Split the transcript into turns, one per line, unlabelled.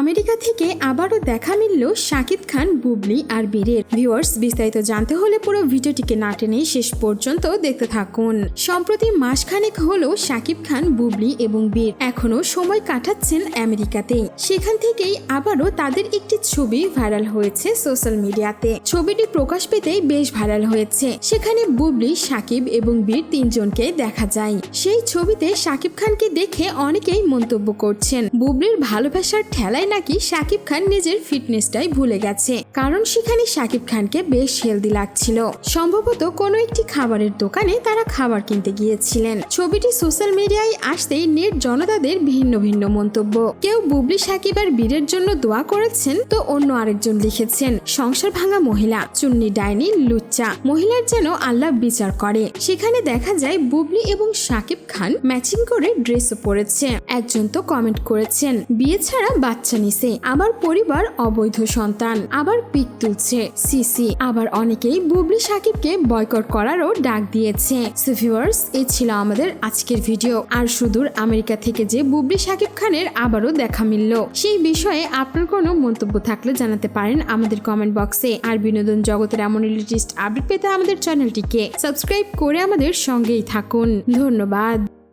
America থেকে আবারও দেখা মিলল শাকিব খান, বুবলি আর বীরের। ভিউয়ার্স বিস্তারিত জানতে হলে পুরো ভিডিওটিকে না টেনে শেষ পর্যন্ত দেখতে থাকুন। সম্প্রতি মাসখানেক হলো শাকিব খান, বুবলি এবং বীর এখনও সময় কাটাচ্ছেন আমেরিকাতে। সেখান থেকেই আবারও তাদের একটি ছবি ভাইরাল হয়েছে সোশ্যাল মিডিয়াতে। ছবিটি প্রকাশ পেতেই বেশ ভাইরাল হয়েছে। সেখানে বুবলি, শাকিব এবং বীর তিনজনকে দেখা যায়। সেই ছবিতে শাকিব খানকে দেখে অনেকেই মন্তব্য করছেন, বুবলির ভালোবাসার ঠেলায় নাকি শাকিব খান নিজের ফিটনেসটাই ভুলে গেছে। কারণ সেখানে শাকিব খানকে বেশ হেলদি লাগছিল। সম্ভবত কোনো একটি খাবারের দোকানে তারা খাবার কিনতে গিয়েছিলেন। ছবিটি সোশ্যাল মিডিয়ায় আসতেই নেট জনতাদের ভিন্ন ভিন্ন মন্তব্য। কেউ বুবলি সাকিব আর বীরের জন্য দোয়া করেছেন তো অন্য আরেকজন লিখেছেন, সংসার ভাঙা মহিলা, চুন্নি ডাইনি, লুচ্চা। মহিলার যেন আল্লাহ বিচার করে। সেখানে দেখা যায় বুবলি এবং সাকিব খান ম্যাচিং করে ড্রেসও পরেছে। একজন তো কমেন্ট করেছেন, বিয়ে ছাড়া বাচ্চা নিছে আবার পরিবার অবৈধ সন্তান, আবার পিক তুলছে। সিসি, আবার অনেকেই বুবলি সাকিবকে বয়কট করারও ডাক দিয়েছে। সো এ ছিল আমাদের আজকের ভিডিও। আর সুদূর আমেরিকা থেকে যে বুবলি সাকিব খানের আবারও দেখা মিলল, সেই বিষয়ে আপনার কোনো মন্তব্য থাকলে জানাতে পারেন আমাদের কমেন্ট বক্সে আর বিনোদন জগতের এমন লেটেস্ট আপডেট পেতে আমাদের চ্যানেলটিকে সাবস্ক্রাইব করে আমাদের সঙ্গেই থাকুন। ধন্যবাদ।